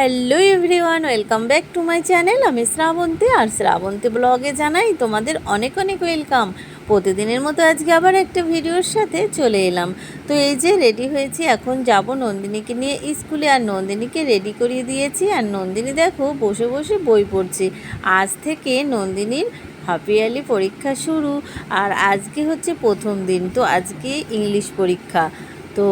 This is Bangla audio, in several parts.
Hello everyone welcome back to my channel আমি শ্রাবন্তী আর শ্রাবন্তী ব্লগে জানাই তোমাদের অনেক অনেক ওয়েলকাম প্রতিদিনের মতো আজকে আবার একটা ভিডিওর সাথে চলে এলাম। তো এই যে রেডি হয়েছি, এখন যাব নন্দিনীকে নিয়ে স্কুলে। আর নন্দিনীকে রেডি করিয়ে দিয়েছি। আর নন্দিনী দেখো, বসে বসে বই পড়ছে। আজ থেকে নন্দিনীর হাফ ইয়ারলি পরীক্ষা শুরু। আর আজকে হচ্ছে প্রথম দিন, তো আজকে ইংলিশ পরীক্ষা। তো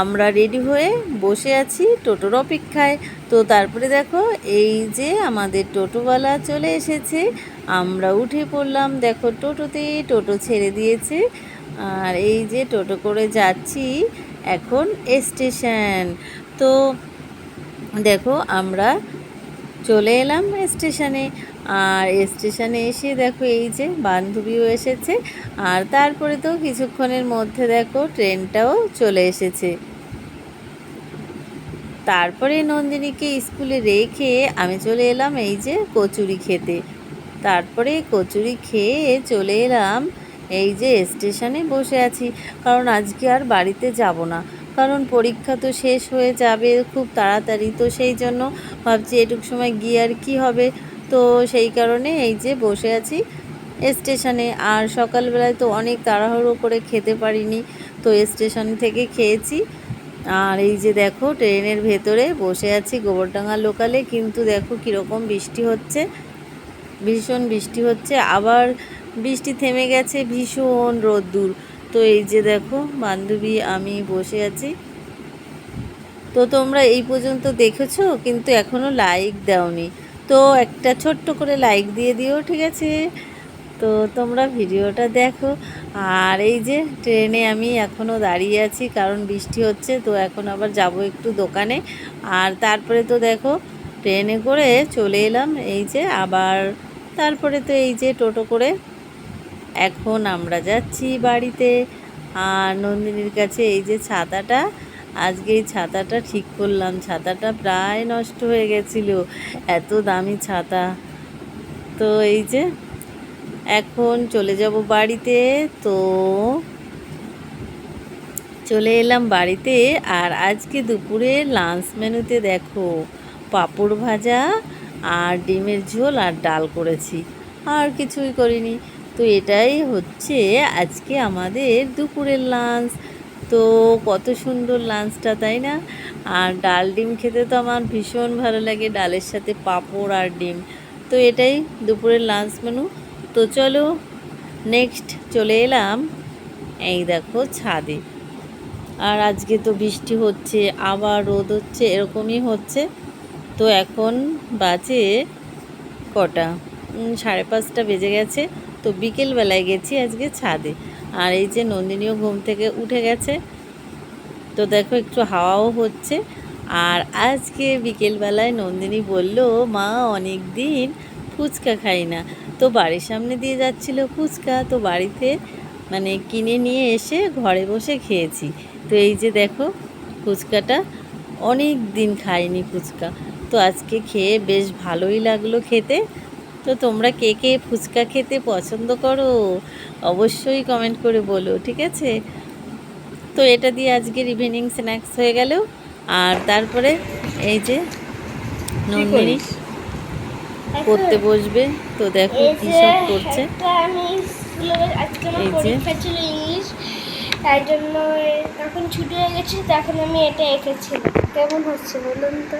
আমরা রেডি হয়ে বসে আছি টোটোর অপেক্ষায়। তো তারপরে দেখো, এই যে আমাদের টোটোওয়ালা চলে এসেছে। আমরা উঠে পড়লাম, দেখো টোটোতে, টোটো ছেড়ে দিয়েছে। আর এই যে টোটো করে যাচ্ছি এখন স্টেশন। তো দেখো, আমরা চলে এলাম স্টেশনে। আর স্টেশনে এসে দেখো এই যে বান্ধবীও এসেছে, আর তারপরে তো কিছুক্ষণের মধ্যে দেখো ট্রেনটাও চলে এসেছে। তারপরে নন্দিনীকে স্কুলে রেখে আমি চলে এলাম এই যে কচুরি খেতে। তারপরে কচুরি খেয়ে চলে এলাম এই যে স্টেশনে বসে আছি, কারণ আজকে আর বাড়িতে যাব না। কারণ পরীক্ষা তো শেষ হয়ে যাবে, খুব তাড়াতাড়ি, তো সেই জন্য ভাবছি এটুক সময় গিয়ে আর কী হবে। তো সেই কারণে এই যে বসে আছি। স্টেশনে আর সকালবেলায় তো অনেক তাড়াহুড়ো করে খেতে পারিনি। তো স্টেশন থেকে খেয়েছি। আর এই যে দেখো, ট্রেনের ভেতরে বসে আছি গোবরডাঙ্গা লোকালে। কিন্তু দেখো কীরকম বৃষ্টি হচ্ছে। ভীষণ বৃষ্টি হচ্ছে। আবার বৃষ্টি থেমে গেছে ভীষণ রোদ্দুর। তো এই যে দেখো, বান্ধবী, আমি বসে আছি। তো তোমরা এই পর্যন্ত দেখেছ, কিন্তু এখনও লাইক দাওনি। তো একটা ছোট্ট করে লাইক দিয়ে দিও, ঠিক আছে? তো তোমরা ভিডিওটা দেখো। আর এই যে ট্রেনে আমি এখনও দাঁড়িয়ে আছি, কারণ বৃষ্টি হচ্ছে, তো এখন আবার যাব একটু দোকানে। আর তারপরে তো দেখো, ট্রেনে করে চলে এলাম, এই যে আবার তারপরে তো এই যে টোটো করে এখন আমরা যাচ্ছি বাড়িতে। আর নন্দিনীর কাছে এই যে ছাতাটা আজকে এই ছাতাটা ঠিক করলাম। ছাতাটা প্রায় নষ্ট হয়ে গেছিল। এত দামি ছাতা। তো এই যে, এখন চলে যাব বাড়িতে। তো চলে এলাম বাড়িতে। আর আজকে দুপুরে লাঞ্চ মেনুতে দেখো, পাঁপড় ভাজা আর ডিমের ঝোল আর ডাল করেছি। আর কিছুই করিনি। তো এটাই হচ্ছে আজকে আমাদের দুপুরের লাঞ্চ তো কত সুন্দর লাঞ্চটা, তাই না? আর ডাল ডিম খেতে তো আমার ভীষণ ভালো লাগে, ডালের সাথে পাঁপড় আর ডিম। তো এটাই দুপুরের লাঞ্চ মেনু। তো চলো, নেক্সট চলে এলাম। এই দেখো ছাদে। আর আজকে তো বৃষ্টি হচ্ছে, আবার রোদ হচ্ছে, এরকমই হচ্ছে। তো এখন বাজে কটা? সাড়ে পাঁচটা বেজে গেছে। তো বিকেলবেলায় গেছি আজকে ছাদে। আর এই যে নন্দিনীও ঘুম থেকে উঠে গেছে। তো দেখো একটু হাওয়াও হচ্ছে। আর আজকে বিকেলবেলায় নন্দিনী বলল, মা অনেক দিন ফুচকা খাই না। তো বাড়ির সামনে দিয়ে যাচ্ছিল ফুচকা। তো বাড়িতে মানে কিনে নিয়ে এসে ঘরে বসে খেয়েছি। তো এই যে দেখো ফুচকাটা অনেক দিন খাইনি ফুচকা। তো আজকে খেয়ে বেশ ভালোই লাগল খেতে। তো তোমরা কে কে ফুচকা খেতে পছন্দ করো অবশ্যই কমেন্ট করে বলো ঠিক আছে? তো এটা দিয়ে আজকের ইভিনিং স্ন্যাক্স হয়ে গেল। আর তারপরে এই যে নন্দিনী পড়তে বসবে। তো দেখো কী সব করছে। এই যে। তাই জন্য এখন ছুটি হয়ে গেছে তো এখন আমি এটা এঁকেছিলাম। কেমন হচ্ছে বলুন তো?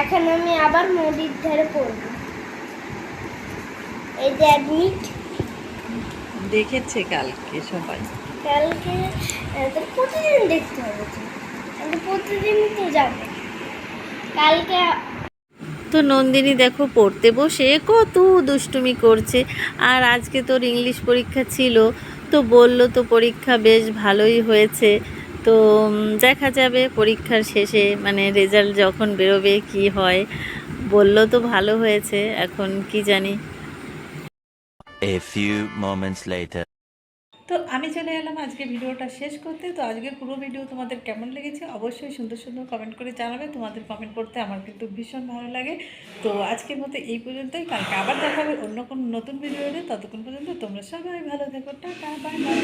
এখন আমি আবার নদীর ধারে পড়ব। এই যে অ্যাডমিট। দেখেছে কালকে সবাই। কালকে তো প্রতিদিন দেখতে হবে তো। প্রতিদিন তো যাব। কালকে তো নন্দিনী দেখো পড়তে বসে কত দুষ্টুমি করছে। আর আজকে তোর ইংলিশ পরীক্ষা ছিল তো বলল তো পরীক্ষা বেশ ভালোই হয়েছে। তো দেখা যাবে পরীক্ষার শেষে মানে রেজাল্ট যখন বেরোবে কি হয় বলল তো ভালো হয়েছে এখন কি জানি। A few moments later. তো আমি চলে এলাম আজকে ভিডিওটা শেষ করতে। তো আজকের পুরো ভিডিও তোমাদের কেমন লেগেছে অবশ্যই সুন্দর সুন্দর কমেন্ট করে জানাবে। তোমাদের কমেন্ট করতে আমার কিন্তু ভীষণ ভালো লাগে। তো আজকের মতো এই পর্যন্তই। কালকে আবার দেখা হবে অন্য কোনো নতুন ভিডিওতে। ততক্ষণ পর্যন্ত তোমরা সবাই ভালো থেকো। Tata bye bye